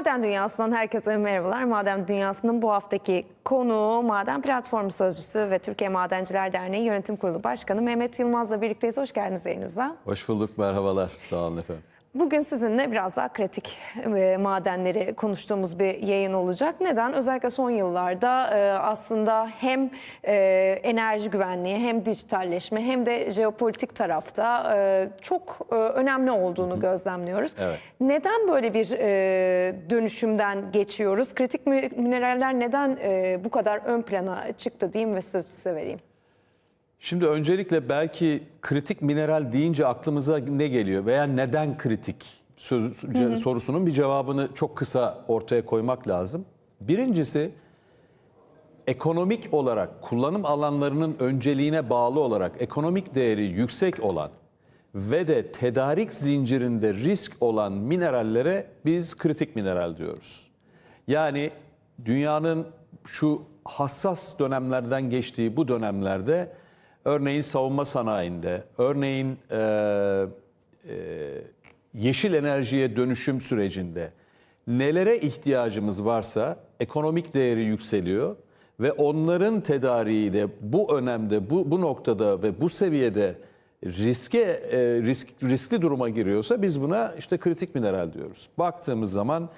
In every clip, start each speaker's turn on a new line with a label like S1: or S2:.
S1: Maden Dünyası'ndan herkese merhabalar. Maden Dünyası'nın bu haftaki konuğu Maden Platformu Sözcüsü ve Türkiye Madenciler Derneği Yönetim Kurulu Başkanı Mehmet Yılmaz'la birlikteyiz. Hoş geldiniz yayınımıza.
S2: Hoş bulduk, merhabalar. Sağ olun efendim.
S1: Bugün sizinle biraz daha kritik e, madenleri konuştuğumuz bir yayın olacak. Neden? Özellikle son yıllarda e, aslında hem e, enerji güvenliği hem dijitalleşme hem de jeopolitik tarafta çok önemli olduğunu gözlemliyoruz.
S2: Evet.
S1: Neden böyle bir dönüşümden geçiyoruz? Kritik mi- mineraller neden bu kadar ön plana çıktı diyeyim ve sözü size vereyim.
S2: Şimdi öncelikle belki kritik mineral deyince aklımıza ne geliyor veya neden kritik söz- ce- sorusunun bir cevabını çok kısa ortaya koymak lazım. Birincisi ekonomik olarak kullanım alanlarının önceliğine bağlı olarak ekonomik değeri yüksek olan ve de tedarik zincirinde risk olan minerallere biz kritik mineral diyoruz. Yani dünyanın şu hassas dönemlerden geçtiği bu dönemlerde örneğin savunma sanayinde, örneğin e, e, yeşil enerjiye dönüşüm sürecinde nelere ihtiyacımız varsa ekonomik değeri yükseliyor ve onların tedariği de bu önemde, bu, bu noktada ve bu seviyede riske e, risk riskli duruma giriyorsa biz buna işte kritik mineral diyoruz. Baktığımız zaman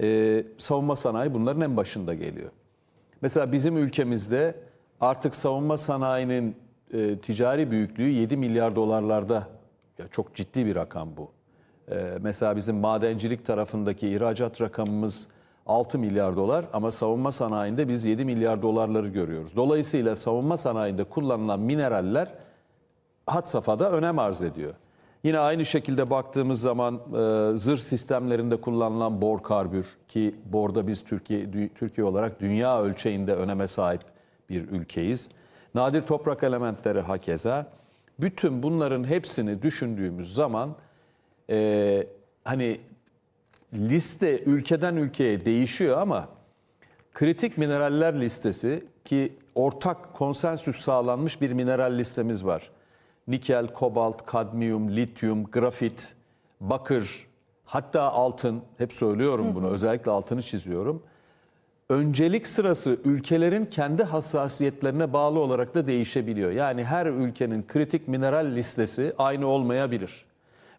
S2: e, savunma sanayi bunların en başında geliyor. Mesela bizim ülkemizde artık savunma sanayinin e, ticari büyüklüğü 7 milyar dolarlarda. Ya çok ciddi bir rakam bu. E, mesela bizim madencilik tarafındaki ihracat rakamımız 6 milyar dolar ama savunma sanayinde biz 7 milyar dolarları görüyoruz. Dolayısıyla savunma sanayinde kullanılan mineraller had safhada önem arz ediyor. Yine aynı şekilde baktığımız zaman e, zırh sistemlerinde kullanılan bor karbür ki borda biz Türkiye Türkiye olarak dünya ölçeğinde öneme sahip bir ülkeyiz. Nadir toprak elementleri hakeza. Bütün bunların hepsini düşündüğümüz zaman e, hani liste ülkeden ülkeye değişiyor ama kritik mineraller listesi ki ortak konsensüs sağlanmış bir mineral listemiz var. Nikel, kobalt, kadmiyum, lityum, grafit, bakır, hatta altın, hep söylüyorum bunu, özellikle altını çiziyorum. Öncelik sırası ülkelerin kendi hassasiyetlerine bağlı olarak da değişebiliyor. Yani her ülkenin kritik mineral listesi aynı olmayabilir.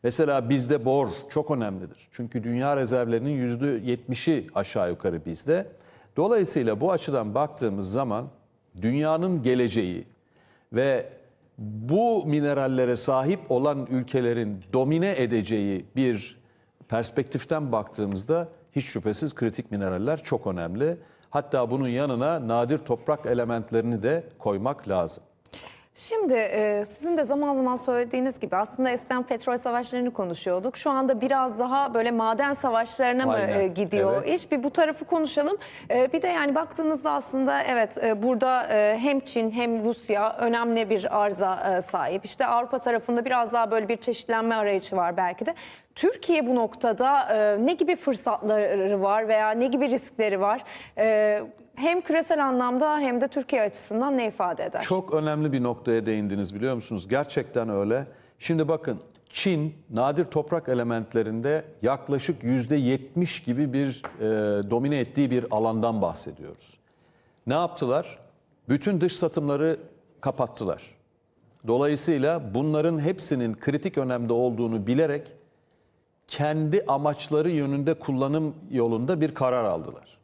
S2: Mesela bizde bor çok önemlidir. Çünkü dünya rezervlerinin %70'i aşağı yukarı bizde. Dolayısıyla bu açıdan baktığımız zaman dünyanın geleceği ve bu minerallere sahip olan ülkelerin domine edeceği bir perspektiften baktığımızda hiç şüphesiz kritik mineraller çok önemli. Hatta bunun yanına nadir toprak elementlerini de koymak lazım.
S1: Şimdi e, sizin de zaman zaman söylediğiniz gibi aslında eskiden petrol savaşlarını konuşuyorduk. Şu anda biraz daha böyle maden savaşlarına mı
S2: Aynen,
S1: e, gidiyor?
S2: evet.
S1: İş bir bu tarafı konuşalım. E, bir de yani baktığınızda aslında evet e, burada e, hem Çin hem Rusya önemli bir arza e, sahip. İşte Avrupa tarafında biraz daha böyle bir çeşitlenme arayışı var belki de. Türkiye bu noktada e, ne gibi fırsatları var veya ne gibi riskleri var? E, hem küresel anlamda hem de Türkiye açısından ne ifade eder?
S2: Çok önemli bir noktaya değindiniz biliyor musunuz? Gerçekten öyle. Şimdi bakın Çin nadir toprak elementlerinde yaklaşık yüzde yetmiş gibi bir e, domine ettiği bir alandan bahsediyoruz. Ne yaptılar? Bütün dış satımları kapattılar. Dolayısıyla bunların hepsinin kritik önemde olduğunu bilerek kendi amaçları yönünde kullanım yolunda bir karar aldılar.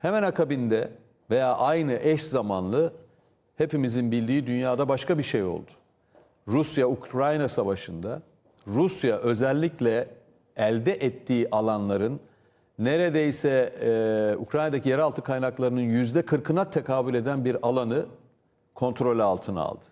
S2: Hemen akabinde veya aynı eş zamanlı hepimizin bildiği dünyada başka bir şey oldu. Rusya-Ukrayna savaşında Rusya özellikle elde ettiği alanların neredeyse e, Ukrayna'daki yeraltı kaynaklarının yüzde kırkına tekabül eden bir alanı kontrol altına aldı.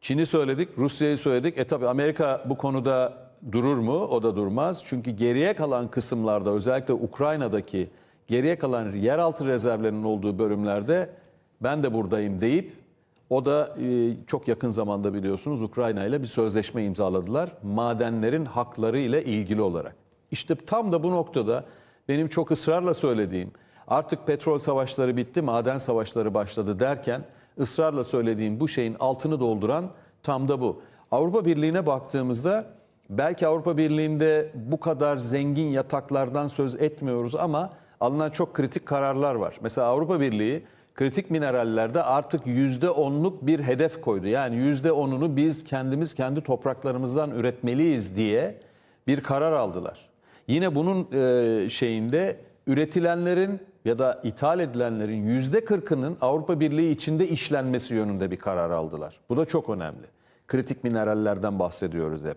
S2: Çin'i söyledik, Rusya'yı söyledik. E tabi Amerika bu konuda durur mu? O da durmaz. Çünkü geriye kalan kısımlarda özellikle Ukrayna'daki geriye kalan yeraltı rezervlerinin olduğu bölümlerde ben de buradayım deyip o da e, çok yakın zamanda biliyorsunuz Ukrayna ile bir sözleşme imzaladılar. Madenlerin hakları ile ilgili olarak. İşte tam da bu noktada benim çok ısrarla söylediğim artık petrol savaşları bitti, maden savaşları başladı derken ısrarla söylediğim bu şeyin altını dolduran tam da bu. Avrupa Birliği'ne baktığımızda belki Avrupa Birliği'nde bu kadar zengin yataklardan söz etmiyoruz ama alınan çok kritik kararlar var. Mesela Avrupa Birliği kritik minerallerde artık %10'luk bir hedef koydu. Yani %10'unu biz kendimiz kendi topraklarımızdan üretmeliyiz diye bir karar aldılar. Yine bunun e, şeyinde üretilenlerin ya da ithal edilenlerin yüzde kırkının Avrupa Birliği içinde işlenmesi yönünde bir karar aldılar. Bu da çok önemli. Kritik minerallerden bahsediyoruz hep.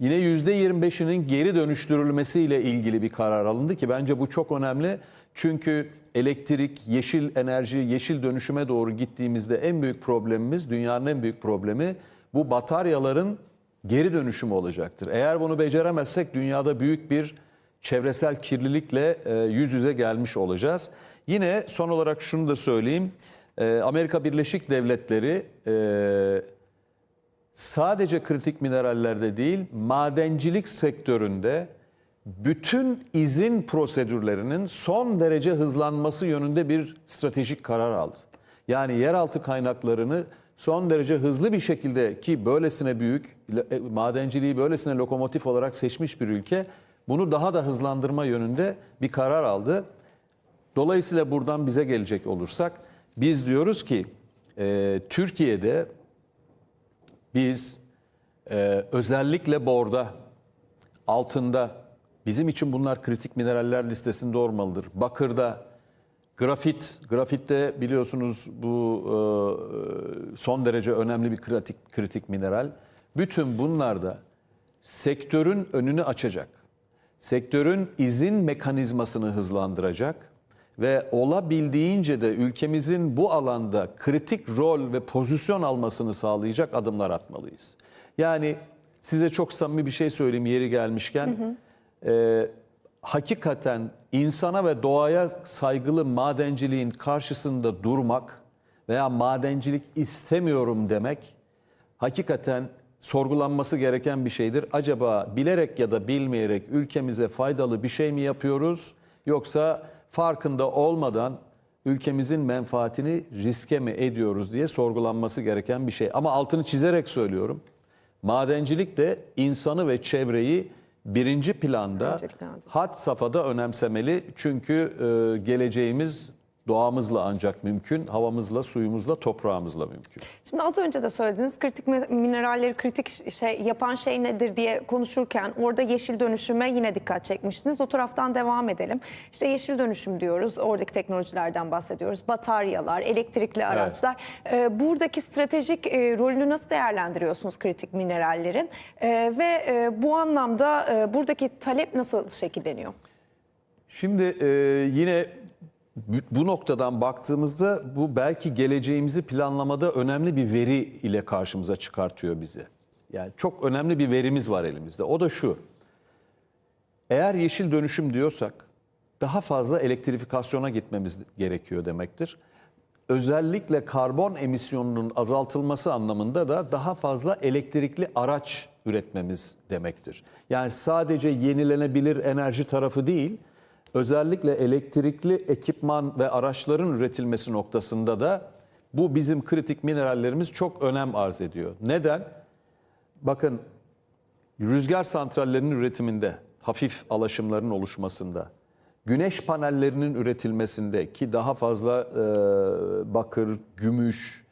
S2: Yine yüzde yirmi beşinin geri dönüştürülmesiyle ilgili bir karar alındı ki bence bu çok önemli. Çünkü elektrik, yeşil enerji, yeşil dönüşüme doğru gittiğimizde en büyük problemimiz, dünyanın en büyük problemi bu bataryaların geri dönüşümü olacaktır. Eğer bunu beceremezsek dünyada büyük bir çevresel kirlilikle e, yüz yüze gelmiş olacağız. Yine son olarak şunu da söyleyeyim. E, Amerika Birleşik Devletleri e, sadece kritik minerallerde değil, madencilik sektöründe bütün izin prosedürlerinin son derece hızlanması yönünde bir stratejik karar aldı. Yani yeraltı kaynaklarını son derece hızlı bir şekilde ki böylesine büyük, e, madenciliği böylesine lokomotif olarak seçmiş bir ülke bunu daha da hızlandırma yönünde bir karar aldı. Dolayısıyla buradan bize gelecek olursak biz diyoruz ki e, Türkiye'de biz e, özellikle borda, altında bizim için bunlar kritik mineraller listesinde olmalıdır. Bakırda, grafit, grafitte biliyorsunuz bu e, son derece önemli bir kritik, kritik mineral. Bütün bunlarda sektörün önünü açacak, sektörün izin mekanizmasını hızlandıracak ve olabildiğince de ülkemizin bu alanda kritik rol ve pozisyon almasını sağlayacak adımlar atmalıyız. Yani size çok samimi bir şey söyleyeyim yeri gelmişken. Ee, hakikaten insana ve doğaya saygılı madenciliğin karşısında durmak veya madencilik istemiyorum demek hakikaten sorgulanması gereken bir şeydir. Acaba bilerek ya da bilmeyerek ülkemize faydalı bir şey mi yapıyoruz yoksa farkında olmadan ülkemizin menfaatini riske mi ediyoruz diye sorgulanması gereken bir şey. Ama altını çizerek söylüyorum. Madencilik de insanı ve çevreyi birinci planda had safhada önemsemeli. Çünkü e, geleceğimiz doğamızla ancak mümkün, havamızla, suyumuzla, toprağımızla mümkün.
S1: Şimdi az önce de söylediniz kritik mi- mineralleri kritik şey yapan şey nedir diye konuşurken orada yeşil dönüşüme yine dikkat çekmiştiniz. O taraftan devam edelim. İşte yeşil dönüşüm diyoruz. Oradaki teknolojilerden bahsediyoruz. Bataryalar, elektrikli araçlar. Ee, buradaki stratejik e, rolünü nasıl değerlendiriyorsunuz kritik minerallerin? Ee, ve e, bu anlamda e, buradaki talep nasıl şekilleniyor?
S2: Şimdi e, yine bu- noktadan baktığımızda bu belki geleceğimizi planlamada önemli bir veri ile karşımıza çıkartıyor bizi. Yani çok önemli bir verimiz var elimizde. O da şu. Eğer yeşil dönüşüm diyorsak daha fazla elektrifikasyona gitmemiz gerekiyor demektir. Özellikle karbon emisyonunun azaltılması anlamında da daha fazla elektrikli araç üretmemiz demektir. Yani sadece yenilenebilir enerji tarafı değil, özellikle elektrikli ekipman ve araçların üretilmesi noktasında da bu bizim kritik minerallerimiz çok önem arz ediyor. Neden? Bakın rüzgar santrallerinin üretiminde, hafif alaşımların oluşmasında, güneş panellerinin üretilmesinde ki daha fazla e, bakır, gümüş,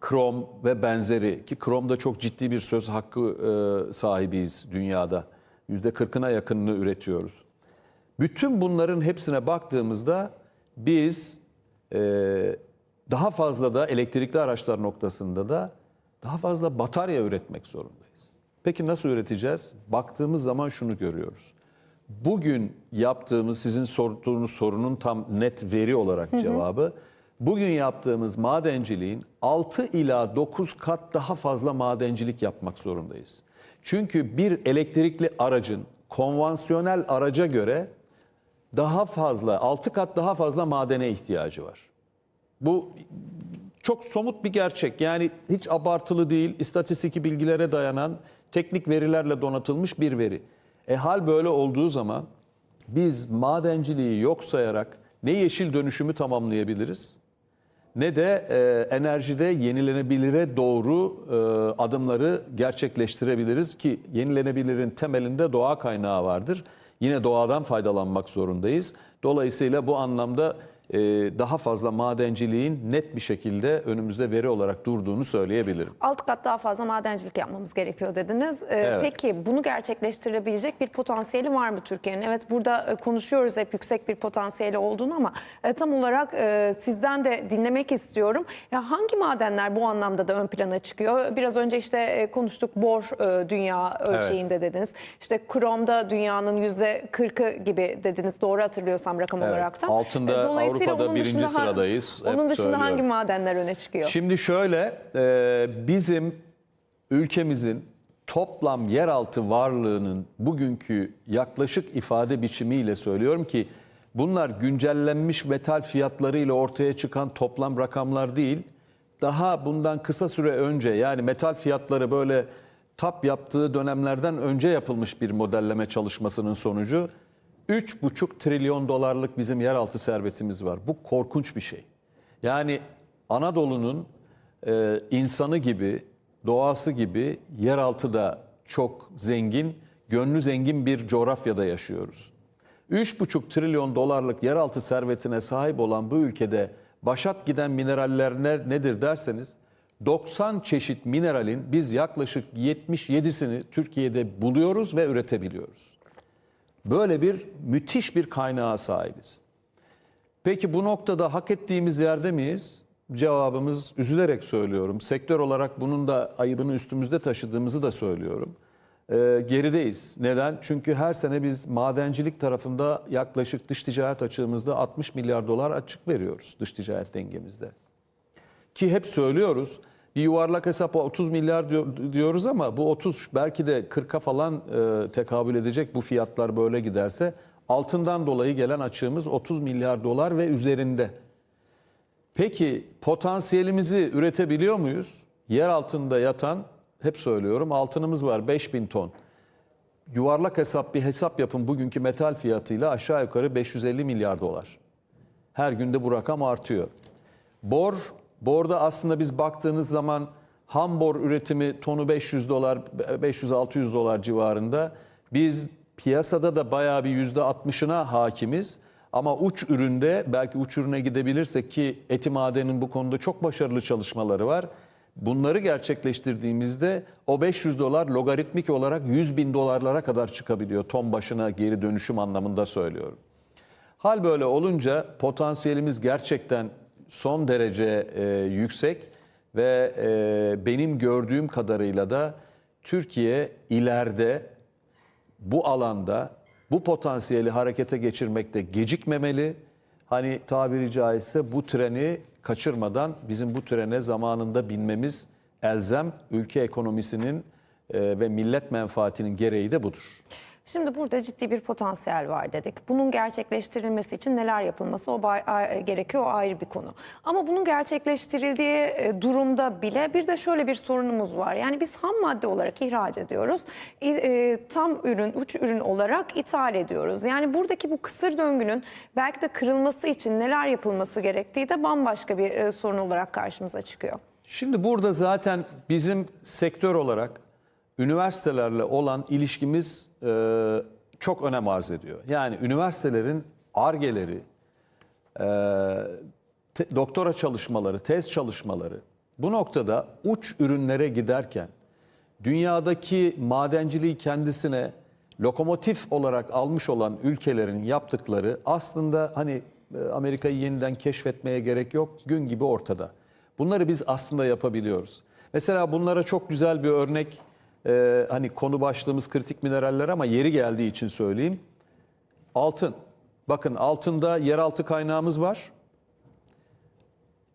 S2: krom ve benzeri ki kromda çok ciddi bir söz hakkı e, sahibiyiz dünyada. %40'ına yakınını üretiyoruz. Bütün bunların hepsine baktığımızda biz e, daha fazla da elektrikli araçlar noktasında da daha fazla batarya üretmek zorundayız. Peki nasıl üreteceğiz? Baktığımız zaman şunu görüyoruz. Bugün yaptığımız sizin sorduğunuz sorunun tam net veri olarak cevabı bugün yaptığımız madenciliğin 6 ila 9 kat daha fazla madencilik yapmak zorundayız. Çünkü bir elektrikli aracın konvansiyonel araca göre daha fazla 6 kat daha fazla madene ihtiyacı var. Bu çok somut bir gerçek. Yani hiç abartılı değil, istatistiki bilgilere dayanan, teknik verilerle donatılmış bir veri. E hal böyle olduğu zaman biz madenciliği yok sayarak ne yeşil dönüşümü tamamlayabiliriz ne de e, enerjide yenilenebilire doğru e, adımları gerçekleştirebiliriz ki yenilenebilirin temelinde doğa kaynağı vardır. Yine doğadan faydalanmak zorundayız. Dolayısıyla bu anlamda daha fazla madenciliğin net bir şekilde önümüzde veri olarak durduğunu söyleyebilirim.
S1: Alt kat daha fazla madencilik yapmamız gerekiyor dediniz. Ee,
S2: Evet.
S1: Peki bunu gerçekleştirebilecek bir potansiyeli var mı Türkiye'nin? Evet burada e, konuşuyoruz hep yüksek bir potansiyeli olduğunu ama e, tam olarak e, sizden de dinlemek istiyorum. Ya hangi madenler bu anlamda da ön plana çıkıyor? Biraz önce işte e, konuştuk bor e, dünya ölçeğinde dediniz. İşte kromda dünyanın yüzde 40'ı gibi dediniz. Doğru hatırlıyorsam rakam
S2: Evet.
S1: olaraktan.
S2: Altında
S1: E, dolayısıyla
S2: Avrupa'da
S1: onun
S2: birinci
S1: dışında
S2: sıradayız. Hep
S1: Onun dışında hangi madenler öne çıkıyor?
S2: Şimdi şöyle, e, bizim ülkemizin toplam yeraltı varlığının bugünkü yaklaşık ifade biçimiyle söylüyorum ki bunlar güncellenmiş metal fiyatlarıyla ortaya çıkan toplam rakamlar değil. Daha bundan kısa süre önce yani metal fiyatları böyle tap yaptığı dönemlerden önce yapılmış bir modelleme çalışmasının sonucu 3,5 trilyon dolarlık bizim yeraltı servetimiz var. Bu korkunç bir şey. Yani Anadolu'nun e, insanı gibi, doğası gibi yeraltı da çok zengin, gönlü zengin bir coğrafyada yaşıyoruz. 3,5 trilyon dolarlık yeraltı servetine sahip olan bu ülkede başat giden mineraller ne- nedir derseniz 90 çeşit mineralin biz yaklaşık 77'sini Türkiye'de buluyoruz ve üretebiliyoruz. Böyle bir müthiş bir kaynağa sahibiz. Peki bu noktada hak ettiğimiz yerde miyiz? Cevabımız üzülerek söylüyorum. Sektör olarak bunun da ayıbını üstümüzde taşıdığımızı da söylüyorum. Ee, gerideyiz. Neden? Çünkü her sene biz madencilik tarafında yaklaşık dış ticaret açığımızda 60 milyar dolar açık veriyoruz dış ticaret dengemizde. Ki hep söylüyoruz bir yuvarlak hesap 30 milyar diyor- diyoruz ama bu 30 belki de 40'a falan e, tekabül edecek bu fiyatlar böyle giderse. Altından dolayı gelen açığımız 30 milyar dolar ve üzerinde. Peki potansiyelimizi üretebiliyor muyuz? Yer altında yatan hep söylüyorum altınımız var 5000 ton. Yuvarlak hesap bir hesap yapın bugünkü metal fiyatıyla aşağı yukarı 550 milyar dolar. Her günde bu rakam artıyor. Bor, borda aslında biz baktığınız zaman ham bor üretimi tonu 500 dolar, 500-600 dolar civarında. Biz piyasada da bayağı bir %60'ına hakimiz. Ama uç üründe belki uç ürüne gidebilirsek ki Eti Maden'in bu konuda çok başarılı çalışmaları var. Bunları gerçekleştirdiğimizde o 500 dolar logaritmik olarak 100 bin dolarlara kadar çıkabiliyor. Ton başına geri dönüşüm anlamında söylüyorum. Hal böyle olunca potansiyelimiz gerçekten son derece e, yüksek ve e, benim gördüğüm kadarıyla da Türkiye ileride bu alanda bu potansiyeli harekete geçirmekte gecikmemeli. Hani tabiri caizse bu treni kaçırmadan bizim bu trene zamanında binmemiz elzem. Ülke ekonomisinin e, ve millet menfaatinin gereği de budur.
S1: Şimdi burada ciddi bir potansiyel var dedik. Bunun gerçekleştirilmesi için neler yapılması o gerekiyor o ayrı bir konu. Ama bunun gerçekleştirildiği e, durumda bile bir de şöyle bir sorunumuz var. Yani biz ham madde olarak ihraç ediyoruz. E, tam ürün, uç ürün olarak ithal ediyoruz. Yani buradaki bu kısır döngünün belki de kırılması için neler yapılması gerektiği de bambaşka bir e, sorun olarak karşımıza çıkıyor.
S2: Şimdi burada zaten bizim sektör olarak üniversitelerle olan ilişkimiz e, çok önem arz ediyor. Yani üniversitelerin argeleri, e, te- doktora çalışmaları, tez çalışmaları bu noktada uç ürünlere giderken dünyadaki madenciliği kendisine lokomotif olarak almış olan ülkelerin yaptıkları aslında hani e, Amerika'yı yeniden keşfetmeye gerek yok. Gün gibi ortada. Bunları biz aslında yapabiliyoruz. Mesela bunlara çok güzel bir örnek e, hani konu başlığımız kritik mineraller ama yeri geldiği için söyleyeyim. Altın. Bakın altında yeraltı kaynağımız var.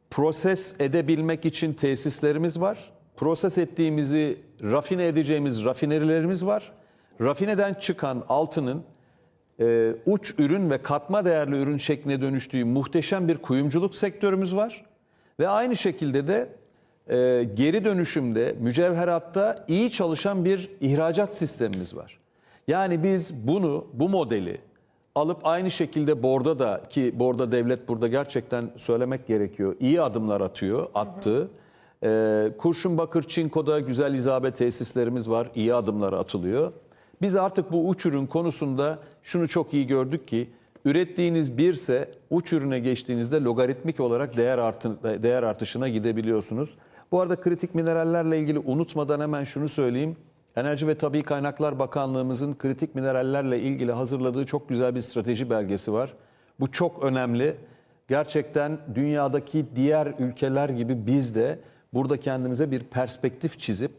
S2: Proses edebilmek için tesislerimiz var. Proses ettiğimizi rafine edeceğimiz rafinerilerimiz var. Rafineden çıkan altının e, uç ürün ve katma değerli ürün şekline dönüştüğü muhteşem bir kuyumculuk sektörümüz var. Ve aynı şekilde de e, geri dönüşümde, mücevheratta iyi çalışan bir ihracat sistemimiz var. Yani biz bunu, bu modeli alıp aynı şekilde Borda da ki Borda devlet burada gerçekten söylemek gerekiyor. iyi adımlar atıyor, attı. Ee, Kurşunbakır, Çinko'da güzel izabe tesislerimiz var. iyi adımlar atılıyor. Biz artık bu uç ürün konusunda şunu çok iyi gördük ki ürettiğiniz birse uç ürüne geçtiğinizde logaritmik olarak değer artı, değer artışına gidebiliyorsunuz. Bu arada kritik minerallerle ilgili unutmadan hemen şunu söyleyeyim. Enerji ve Tabii Kaynaklar Bakanlığımızın kritik minerallerle ilgili hazırladığı çok güzel bir strateji belgesi var. Bu çok önemli. Gerçekten dünyadaki diğer ülkeler gibi biz de burada kendimize bir perspektif çizip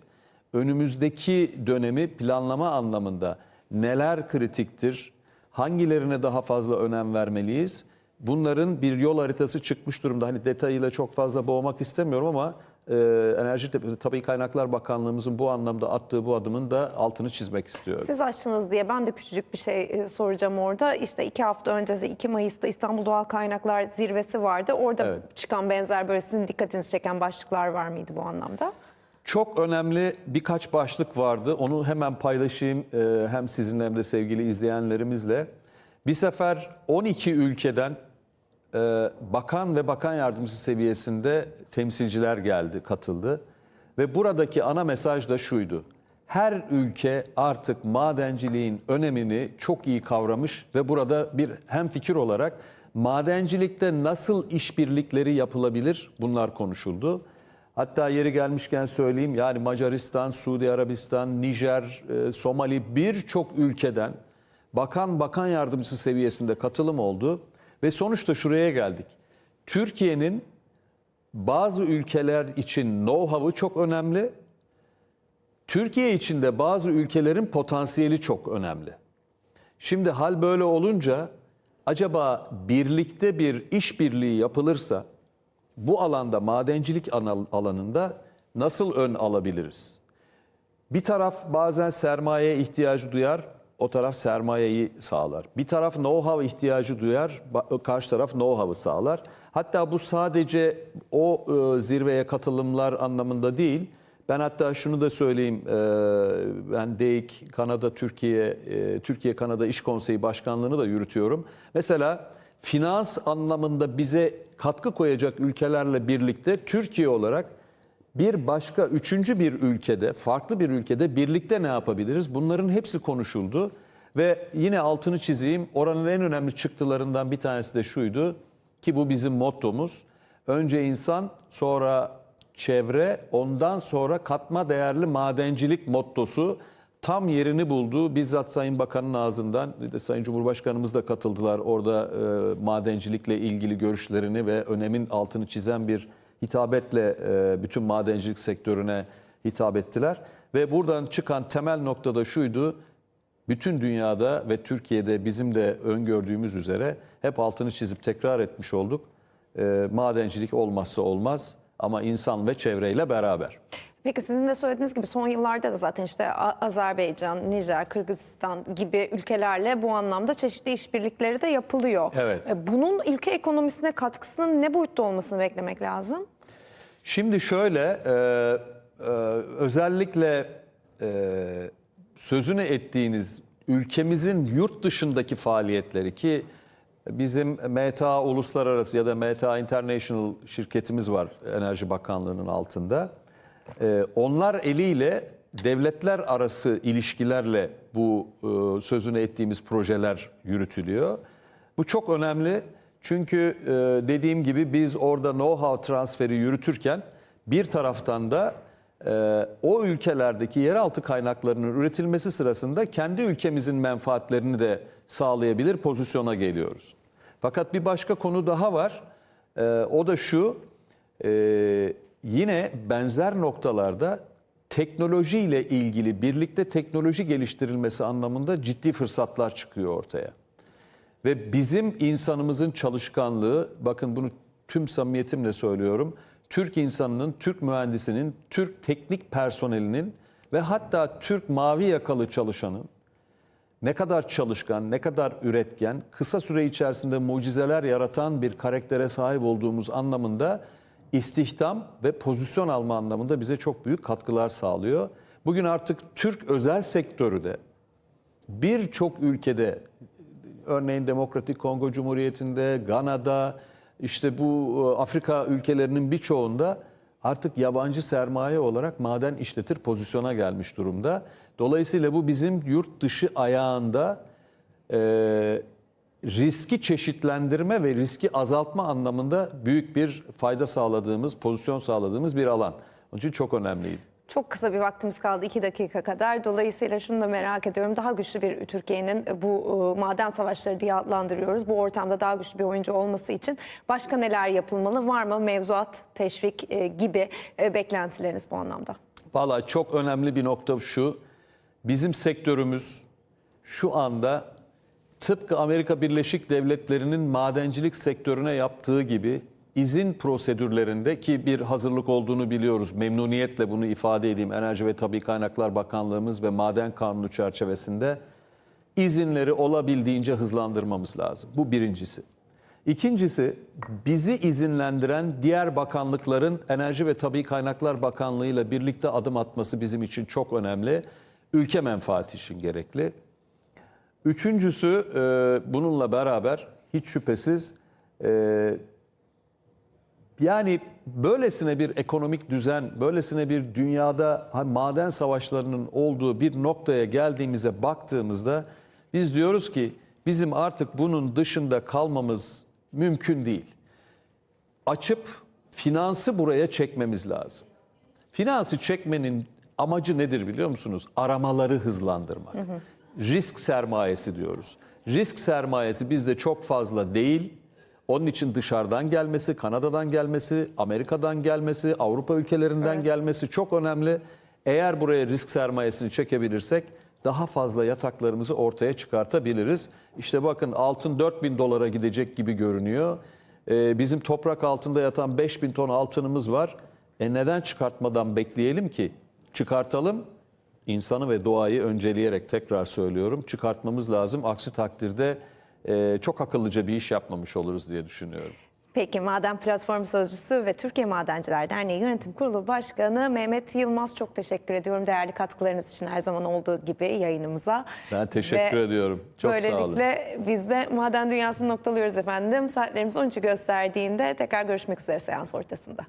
S2: önümüzdeki dönemi planlama anlamında neler kritiktir, hangilerine daha fazla önem vermeliyiz? Bunların bir yol haritası çıkmış durumda. Hani detayıyla çok fazla boğmak istemiyorum ama e, Enerji Tabii Kaynaklar Bakanlığımızın bu anlamda attığı bu adımın da altını çizmek istiyorum.
S1: Siz açtınız diye ben de küçücük bir şey e, soracağım orada. İşte iki hafta öncesi 2 Mayıs'ta İstanbul Doğal Kaynaklar Zirvesi vardı. Orada
S2: Evet.
S1: çıkan benzer böyle sizin dikkatinizi çeken başlıklar var mıydı bu anlamda?
S2: Çok önemli birkaç başlık vardı. Onu hemen paylaşayım e, hem sizinle hem de sevgili izleyenlerimizle. Bir sefer 12 ülkeden bakan ve bakan yardımcısı seviyesinde temsilciler geldi, katıldı. Ve buradaki ana mesaj da şuydu. Her ülke artık madenciliğin önemini çok iyi kavramış ve burada bir hemfikir olarak madencilikte nasıl işbirlikleri yapılabilir bunlar konuşuldu. Hatta yeri gelmişken söyleyeyim yani Macaristan, Suudi Arabistan, Nijer, e, Somali birçok ülkeden bakan bakan yardımcısı seviyesinde katılım oldu ve sonuçta şuraya geldik. Türkiye'nin bazı ülkeler için know-how'ı çok önemli. Türkiye için de bazı ülkelerin potansiyeli çok önemli. Şimdi hal böyle olunca acaba birlikte bir işbirliği yapılırsa bu alanda madencilik alanında nasıl ön alabiliriz? Bir taraf bazen sermaye ihtiyacı duyar, o taraf sermayeyi sağlar. Bir taraf know-how ihtiyacı duyar, karşı taraf know-how'ı sağlar. Hatta bu sadece o e, zirveye katılımlar anlamında değil. Ben hatta şunu da söyleyeyim, e, ben DEİK Kanada Türkiye e, Türkiye Kanada İş Konseyi Başkanlığını da yürütüyorum. Mesela finans anlamında bize katkı koyacak ülkelerle birlikte Türkiye olarak bir başka üçüncü bir ülkede, farklı bir ülkede birlikte ne yapabiliriz? Bunların hepsi konuşuldu. Ve yine altını çizeyim, oranın en önemli çıktılarından bir tanesi de şuydu ki bu bizim mottomuz. Önce insan, sonra çevre, ondan sonra katma değerli madencilik mottosu tam yerini buldu. Bizzat Sayın Bakan'ın ağzından, Sayın Cumhurbaşkanımız da katıldılar. Orada e, madencilikle ilgili görüşlerini ve önemin altını çizen bir hitabetle e, bütün madencilik sektörüne hitap ettiler. Ve buradan çıkan temel nokta da şuydu. Bütün dünyada ve Türkiye'de bizim de öngördüğümüz üzere hep altını çizip tekrar etmiş olduk. E, madencilik olmazsa olmaz ama insan ve çevreyle beraber.
S1: Peki sizin de söylediğiniz gibi son yıllarda da zaten işte Azerbaycan, Nijer, Kırgızistan gibi ülkelerle bu anlamda çeşitli işbirlikleri de yapılıyor.
S2: Evet.
S1: E, Bunun ülke ekonomisine katkısının ne boyutta olmasını beklemek lazım?
S2: Şimdi şöyle, e, e, özellikle e, sözünü ettiğiniz ülkemizin yurt dışındaki faaliyetleri ki bizim MTA Uluslararası ya da MTA International şirketimiz var Enerji Bakanlığı'nın altında. E, onlar eliyle devletler arası ilişkilerle bu e, sözünü ettiğimiz projeler yürütülüyor. Bu çok önemli çünkü e, dediğim gibi biz orada know-how transferi yürütürken bir taraftan da e, o ülkelerdeki yeraltı kaynaklarının üretilmesi sırasında kendi ülkemizin menfaatlerini de sağlayabilir pozisyona geliyoruz. Fakat bir başka konu daha var. O da şu. Yine benzer noktalarda teknolojiyle ilgili birlikte teknoloji geliştirilmesi anlamında ciddi fırsatlar çıkıyor ortaya. Ve bizim insanımızın çalışkanlığı, bakın bunu tüm samimiyetimle söylüyorum. Türk insanının, Türk mühendisinin, Türk teknik personelinin ve hatta Türk mavi yakalı çalışanın ne kadar çalışkan, ne kadar üretken, kısa süre içerisinde mucizeler yaratan bir karaktere sahip olduğumuz anlamında istihdam ve pozisyon alma anlamında bize çok büyük katkılar sağlıyor. Bugün artık Türk özel sektörü de birçok ülkede örneğin Demokratik Kongo Cumhuriyeti'nde, Gana'da, işte bu e, Afrika ülkelerinin birçoğunda artık yabancı sermaye olarak maden işletir pozisyona gelmiş durumda. Dolayısıyla bu bizim yurt dışı ayağında e, riski çeşitlendirme ve riski azaltma anlamında büyük bir fayda sağladığımız, pozisyon sağladığımız bir alan. Onun için çok önemliydi.
S1: Çok kısa bir vaktimiz kaldı, iki dakika kadar. Dolayısıyla şunu da merak ediyorum. Daha güçlü bir Türkiye'nin bu e, maden savaşları diye adlandırıyoruz. Bu ortamda daha güçlü bir oyuncu olması için başka neler yapılmalı? Var mı mevzuat, teşvik e, gibi e, beklentileriniz bu anlamda?
S2: Valla çok önemli bir nokta şu. Bizim sektörümüz şu anda tıpkı Amerika Birleşik Devletleri'nin madencilik sektörüne yaptığı gibi izin prosedürlerinde ki bir hazırlık olduğunu biliyoruz. Memnuniyetle bunu ifade edeyim. Enerji ve Tabii Kaynaklar Bakanlığımız ve Maden Kanunu çerçevesinde izinleri olabildiğince hızlandırmamız lazım. Bu birincisi. İkincisi bizi izinlendiren diğer bakanlıkların Enerji ve Tabii Kaynaklar Bakanlığı ile birlikte adım atması bizim için çok önemli. Ülke menfaati için gerekli. Üçüncüsü e, bununla beraber hiç şüphesiz e, yani böylesine bir ekonomik düzen, böylesine bir dünyada maden savaşlarının olduğu bir noktaya geldiğimize baktığımızda biz diyoruz ki bizim artık bunun dışında kalmamız mümkün değil. Açıp finansı buraya çekmemiz lazım. Finansı çekmenin amacı nedir biliyor musunuz? Aramaları hızlandırmak. Risk sermayesi diyoruz. Risk sermayesi bizde çok fazla değil. Onun için dışarıdan gelmesi, Kanada'dan gelmesi, Amerika'dan gelmesi, Avrupa ülkelerinden gelmesi çok önemli. Eğer buraya risk sermayesini çekebilirsek daha fazla yataklarımızı ortaya çıkartabiliriz. İşte bakın altın 4000 dolara gidecek gibi görünüyor. Ee, bizim toprak altında yatan 5000 ton altınımız var. E neden çıkartmadan bekleyelim ki? Çıkartalım. İnsanı ve doğayı önceleyerek tekrar söylüyorum çıkartmamız lazım. Aksi takdirde e, çok akıllıca bir iş yapmamış oluruz diye düşünüyorum.
S1: Peki Maden Platformu Sözcüsü ve Türkiye Madenciler Derneği Yönetim Kurulu Başkanı Mehmet Yılmaz çok teşekkür ediyorum değerli katkılarınız için her zaman olduğu gibi yayınımıza.
S2: Ben teşekkür
S1: Ve
S2: ediyorum. Çok sağ olun.
S1: Böylelikle biz de maden dünyasını noktalıyoruz efendim. Saatlerimiz 13'ü gösterdiğinde tekrar görüşmek üzere seans ortasında.